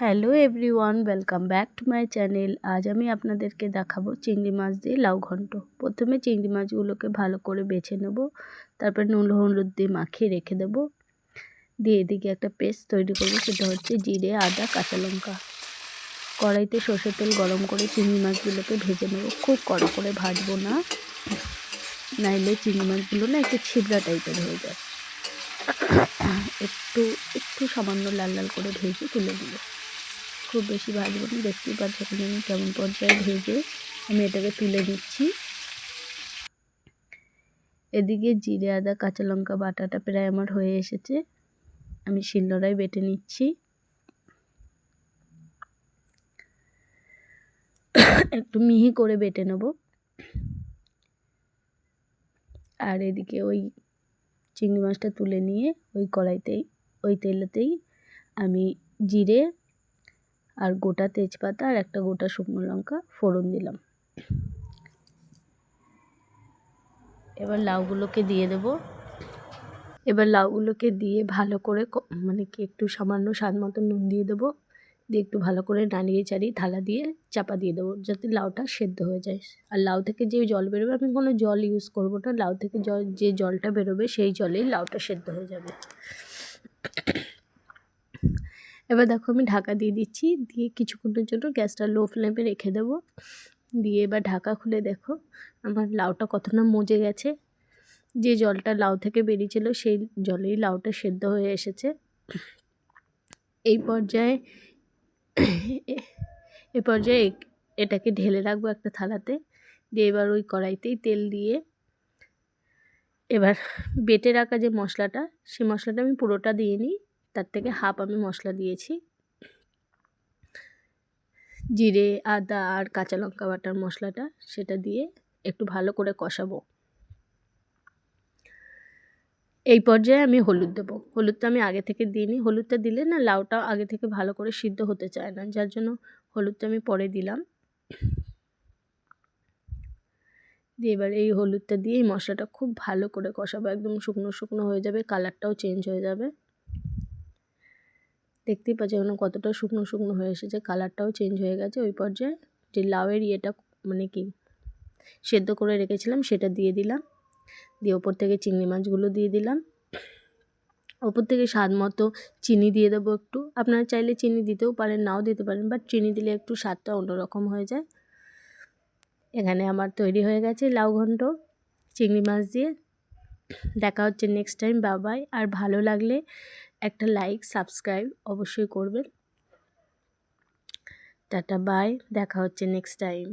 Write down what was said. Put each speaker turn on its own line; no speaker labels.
Hello everyone, welcome back to my channel. আজ আমি আপনাদেরকে দেখাবো চিংড়ি মাছ দিয়ে লাউ ঘন্ট। প্রথমে চিংড়ি মাছগুলোকে ভালো করে বেছে নেব, তারপর নুন, হলুদ দিয়ে মাখিয়ে রেখে দেব। দিয়ে এদিকে একটা পেস্ট তৈরি করব, সেটা হচ্ছে জিরে, আদা, কাঁচা লঙ্কা। কড়াইতে সর্ষের তেল গরম করে চিংড়ি মাছগুলোকে ভেজে নেব। খুব কড়া করে ভাজবো না, নাইলে চিংড়ি মাছগুলো না একটু ছিবড়া টাইপের হয়ে যায়। একটু একটু সামান্য লাল লাল করে ভেজে তুলে দিল খুব বেশি ভাজবো না, দেখতেই পাচ্ছি এখন আমি কেমন পর্যায়ে ভেজে আমি এটাকে তুলে দিচ্ছি এদিকে জিরে, আদা, কাঁচা লঙ্কা, বাটাটা প্রায় আমার হয়ে এসেছে। আমি শিলনোড়ায় বেটে নিচ্ছি। একটু মিহি করে বেটে নেব। আর এদিকে ওই চিংড়ি মাছটা তুলে নিয়ে ওই কড়াইতেই, ওই তেলেতেই আমি জিরে আর গোটা তেজপাতা আর একটা গোটা শুকনো লঙ্কা ফোড়ন দিলাম। এবার লাউগুলোকে দিয়ে দেব। এবার লাউগুলোকে দিয়ে ভালো করে মানে কি একটু সামান্য স্বাদ মতো নুন দিয়ে দেবো। দিয়ে একটু ভালো করে নাড়িয়ে চাড়িয়ে থালা দিয়ে চাপা দিয়ে দেবো যাতে লাউটা সেদ্ধ হয়ে যায়। আর লাউ থেকে যে জল বেরোবে, আমি কোনো জল ইউজ করব না। লাউ থেকে জল যে জলটা বেরোবে সেই জলেই লাউটা সেদ্ধ হয়ে যাবে। এবার দেখো আমি ঢাকা দিয়ে দিচ্ছি, দিয়ে কিছুক্ষণের জন্য গ্যাসটা লো ফ্লেমে রেখে দেবো। দিয়ে এবার ঢাকা খুলে দেখো, আমার লাউটা কতটা মজে গেছে। যে জলটা লাউ থেকে বেরিয়েছিল, সেই জলেই লাউটা সেদ্ধ হয়ে এসেছে। এই পর্যায়ে, এ পর্যায়ে এটাকে ঢেলে রাখব একটা থালাতে। দিয়ে এবার ওই কড়াইতেই তেল দিয়ে এবার বেটে রাখা যে মশলাটা সেই মশলাটা আমি পুরোটা দিয়ে নিই। তার থেকে হাফ আমি মশলা দিয়েছি। জিরে, আদা আর কাঁচা লঙ্কা বাটার মশলাটা সেটা দিয়ে একটু ভালো করে কষাবো। এই পর্যায়ে আমি হলুদ দেবো। হলুদটা আমি আগে থেকে দিইনি। হলুদটা দিলে না লাউটা আগে থেকে ভালো করে সিদ্ধ হতে চায় না, যার জন্য হলুদটা আমি পরে দিলাম। দিয়ে এবার এই হলুদটা দিয়ে এই মশলাটা খুব ভালো করে কষাবো। একদম শুকনো শুকনো হয়ে যাবে, কালারটাও চেঞ্জ হয়ে যাবে। দেখতেই পাচ্ছি এখন কতটা শুকনো শুকনো হয়ে এসেছে। কালারটাও চেঞ্জ হয়ে গেছে। ওই পর্যায়ে যে লাউয়ের ইয়েটা মানে কি সেদ্ধ করে রেখেছিলাম, সেটা দিয়ে দিলাম। দিয়ে ওপর থেকে চিংড়ি মাছগুলো দিয়ে দিলাম। ওপর থেকে স্বাদ মতো চিনি দিয়ে দেবো একটু। আপনারা চাইলে চিনি দিতেও পারেন, নাও দিতে পারেন বাট চিনি দিলে একটু স্বাদটা অন্যরকম হয়ে যায়। এখানে আমার তৈরি হয়ে গেছে লাউ ঘন্ট, চিংড়ি মাছ দিয়ে। দেখা হচ্ছে নেক্সট টাইম বাবাই আর ভালো লাগলে একটা লাইক সাবস্ক্রাইব অবশ্যই করবেন। টাটা বাই দেখা হচ্ছে নেক্সট টাইম